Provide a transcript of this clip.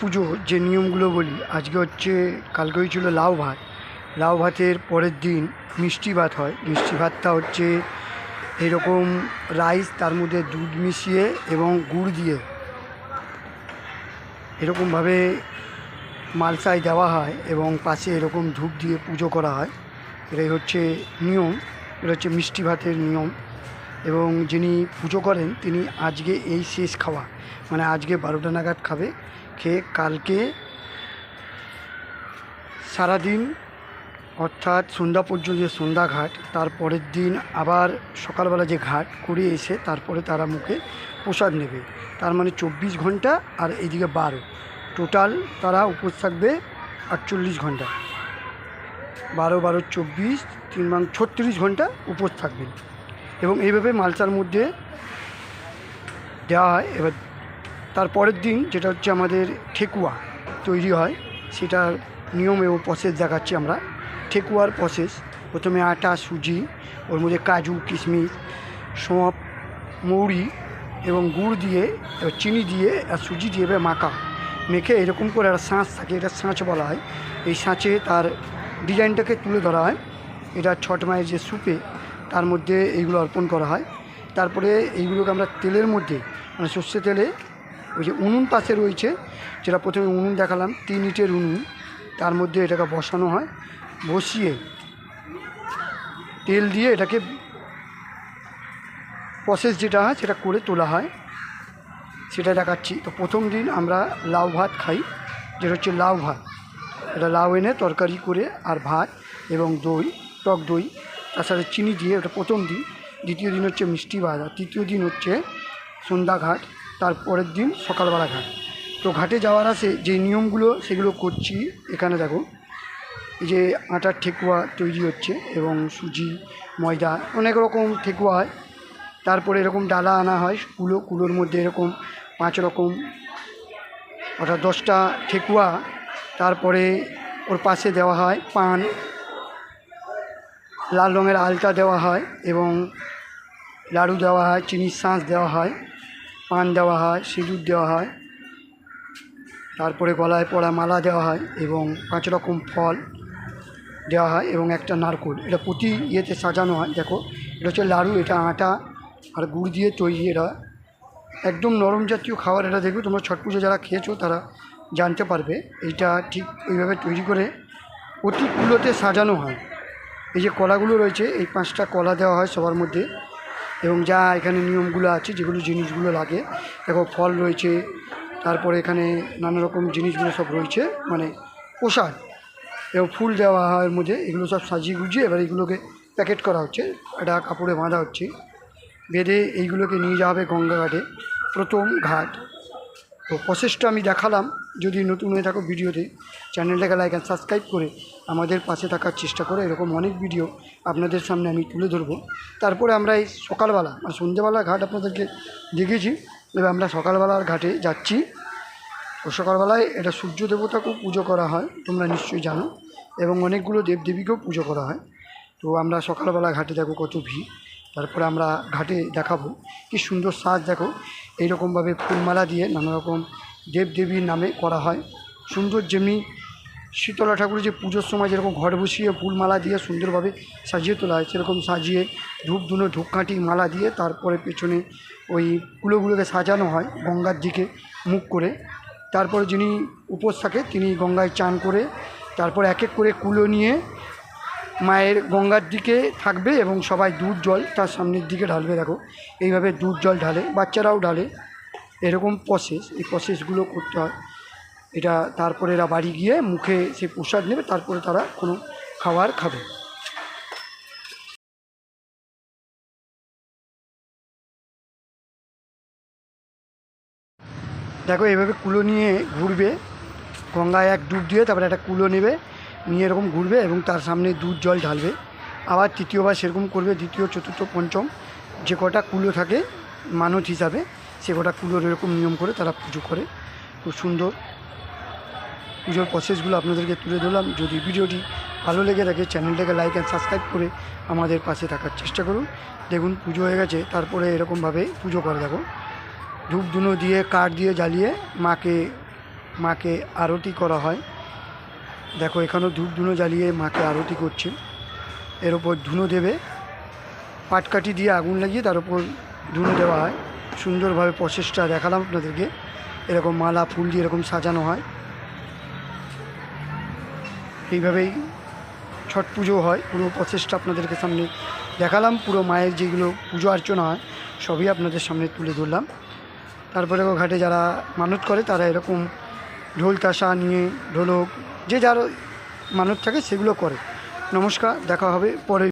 পুজো যে নিয়মগুলো বলি, আজকে হচ্ছে, কালকে হয়েছিল লাউ ভাত। লাউ ভাতের পরের দিন মিষ্টি ভাত হয়। মিষ্টি ভাতটা হচ্ছে এরকম রাইস, তার মধ্যে দুধ মিশিয়ে এবং গুড় দিয়ে এরকমভাবে মালসায় দেওয়া হয় এবং পাশে এরকম ধূপ দিয়ে পুজো করা হয়। এটাই হচ্ছে নিয়ম, এটা হচ্ছে মিষ্টি ভাতের নিয়ম। এবং যিনি পুজো করেন, তিনি আজকে এই শেষ খাওয়া মানে আজকে বারোটা নাগাদ খাবে। খেয়ে কালকে সারাদিন, অর্থাৎ সন্ধ্যা পর্যন্ত যে সন্ধ্যা ঘাট তারপরের দিন আবার সকালবেলা যে ঘাট করে এসে তারপরে তারা মুখে প্রসাদ নেবে। তার মানে চব্বিশ ঘণ্টা আর এইদিকে বারো। টোটাল তারা উপোস থাকবে আটচল্লিশ ঘণ্টা। বারো বারো, চব্বিশ, তিন বাং ছত্রিশ ঘণ্টা উপোস থাকবেন এবং এইভাবে মালসার মধ্যে দেওয়া হয়। এবার তারপরের দিন যেটা হচ্ছে আমাদের ঠেকুয়া তৈরি হয়, সেটার নিয়ম এবং প্রসেস দেখাচ্ছি আমরা। ঠেকুয়ার প্রসেস প্রথমে আটা, সুজি, ওর মধ্যে কাজু, কিশমিশ সঁপ মৌরি এবং গুড় দিয়ে চিনি দিয়ে আর সুজি দিয়ে মাখা। মেখে এরকম করে একটা সাঁচ থাকে, এটা সাঁচ বলা হয়। এই সাঁচে তার ডিজাইনটাকে তুলে ধরা হয়। এটা ছট মায়ের যে সুপে, তার মধ্যে এইগুলো অর্পণ করা হয়। তারপরে এইগুলোকে আমরা তেলের মধ্যে মানে সর্ষে তেলে ওই যে উনুন পাশে রয়েছে, যেটা প্রথমে উনুন দেখালাম, তিন ইটের উনুন, তার মধ্যে এটাকে বসানো হয়, বসিয়ে তেল দিয়ে এটাকে প্রসেস যেটা হয় সেটা করে তোলা হয়, সেটা দেখাচ্ছি। তো প্রথম দিন আমরা লাউ ভাত খাই, যেটা হচ্ছে লাউ ভাত। এটা লাউ এনে তরকারি করে আর ভাত এবং দই, টক দই, তার সাথে চিনি দিয়ে ওটা প্রথম দিন, দ্বিতীয় দিন হচ্ছে মিষ্টি আর তৃতীয় দিন হচ্ছে সন্ধ্যা ঘাট তারপরের দিন সকালবেলা ঘাট। তো ঘাটে যাওয়ার আসে যে নিয়মগুলো, সেগুলো করছি। এখানে দেখো যে আটার ঠেকুয়া তৈরি হচ্ছে এবং সুজি, ময়দা, অনেক রকম ঠেকুয়া হয়। তারপরে এরকম ডালা আনা হয়, কুলো, কুলোর মধ্যে এরকম পাঁচ রকম, অর্থাৎ দশটা ঠেকুয়া। তারপরে ওর পাশে দেওয়া হয় পান। লাল রঙের আলতা দেওয়া হয় এবং লাড়ু দেওয়া হয়, চিনির শাঁস দেওয়া হয়। পান দেওয়া হয়, সিঁদুর দেওয়া হয়, তারপরে গলায় পড়া মালা দেওয়া হয় এবং পাঁচ রকম ফল দেওয়া হয় এবং একটা নারকোল। এটা প্রতি ইয়েতে সাজানো হয়, দেখো। এটা হচ্ছে লাড়ু, এটা আটা আর গুড় দিয়ে তৈরি এটা। একদম নরম জাতীয় খাবার এটা দেখবে, তোমরা ছট পুজো যারা খেয়েছো তারা জানতে পারবে। এইটা ঠিক এইভাবে তৈরি করে প্রতি কুলোতে সাজানো হয়। এই যে কলাগুলো রয়েছে, এই পাঁচটা কলা দেওয়া হয় সবার মধ্যে। এবং যা এখানে নিয়মগুলো আছে, যেগুলো জিনিসগুলো লাগে, দেখো ফল রয়েছে, তারপরে এখানে নানা রকম জিনিসগুলো সব রয়েছে মানে প্রসাদ। এবং ফুল দেওয়া হয় মধ্যে, এগুলো সব সাজিয়ে গুজিয়ে এবার এইগুলোকে প্যাকেট করা হচ্ছে, একটা কাপড়ে বাঁধা হচ্ছে। বেঁধে এইগুলোকে নিয়ে যাওয়া হবে গঙ্গাঘাটে প্রথম ঘাট। তো প্রসেসটা আমি দেখালাম, যদি নতুন হয়ে থাকো ভিডিওতে, চ্যানেলটাকে লাইক অ্যান্ড সাবস্ক্রাইব করে আমাদের পাশে থাকার চেষ্টা করে এরকম অনেক ভিডিও আপনাদের সামনে আমি তুলে ধরবো। তারপরে আমরা এই সকালবেলা মানে সন্ধ্যেবেলা ঘাট আপনাদেরকে দেখেছি এবার আমরা সকালবেলার ঘাটে যাচ্ছি। তো সকালবেলায় এটা সূর্য দেবতাকেও পুজো করা হয়, তোমরা নিশ্চয়ই জানো। এবং অনেকগুলো দেবদেবীকেও পুজো করা হয়। তো আমরা সকালবেলা ঘাটে দেখো কত ভিড়। তারপরে আমরা ঘাটে দেখাবো কি সুন্দর সাজ দেখো। এইরকমভাবে ফুলমালা দিয়ে নানা রকম দেবদেবীর নামে করা হয়। সুন্দর যেমনি শীতলা ঠাকুরের যে পুজোর সময় যেরকম ঘর বসিয়ে ফুলমালা দিয়ে সুন্দরভাবে সাজিয়ে তোলা হয়, সেরকম সাজিয়ে ধূপ ধুনো, ধূপকাঠি, মালা দিয়ে তারপরে পেছনে ওই কুলোগুলোকে সাজানো হয় গঙ্গার দিকে মুখ করে। তারপরে যিনি উপোস থাকে, তিনি গঙ্গায় চান করে, তারপর এক এক করে কুলো নিয়ে মায়ের গঙ্গার দিকে থাকবে এবং সবাই দুধ, জল তার সামনের দিকে ঢালবে, দেখো। এইভাবে দুধ, জল ঢালে, বাচ্চারাও ঢালে। এরকম প্রসেস এই প্রসেসগুলো করতে হয়। এটা তারপরে এরা বাড়ি গিয়ে মুখে সে প্রসাদ নেবে, তারপরে তারা কোনো খাবার খাবে। দেখো, এভাবে কুলো নিয়ে ঘুরবে। গঙ্গায় এক ডুব দিয়ে তারপরে একটা কুলো নেবে, নিয়ে এরকম ঘুরবে এবং তার সামনে দুধ জল ঢালবে। আবার তৃতীয়বার সেরকম করবে, দ্বিতীয়, চতুর্থ, পঞ্চম, যে কটা কুলো থাকে মানত হিসাবে, সে কটা কুলোর এরকম নিয়ম করে তারা পুজো করে। খুব সুন্দর। পুজোর প্রসেসগুলো আপনাদেরকে তুলে ধরলাম। যদি ভিডিওটি ভালো লেগে থাকে, চ্যানেলটাকে লাইক অ্যান্ড সাবস্ক্রাইব করে আমাদের পাশে থাকার চেষ্টা করুন। দেখুন, পুজো হয়ে গেছে, তারপরে এরকমভাবে পুজো করে দেখো ধূপ ধুনো দিয়ে, কাঠ দিয়ে জ্বালিয়ে মাকে মাকে আরতি করা হয়। দেখো, এখানেও ধূপ ধুনো জ্বালিয়ে মাকে আরতি করছে। এর ওপর ধুনো দেবে। পাটকাঠি দিয়ে আগুন লাগিয়ে তার উপর ধুনো দেওয়া হয়। সুন্দরভাবে প্রসেসটা দেখালাম আপনাদেরকে। এরকম মালা, ফুল দিয়ে এরকম সাজানো হয়। এইভাবেই ছট পুজো হয়, পুরো প্রচেষ্টা আপনাদেরকে সামনে দেখালাম, পুরো মায়ের যেগুলো পুজো অর্চনা হয়, সবই আপনাদের সামনে তুলে ধরলাম। তারপরেও ঘাটে যারা মানত করে, তারা এরকম ঢোল তাসা নিয়ে, ঢোলক, যে যার মানত থাকে সেগুলো করে। নমস্কার, দেখা হবে পরে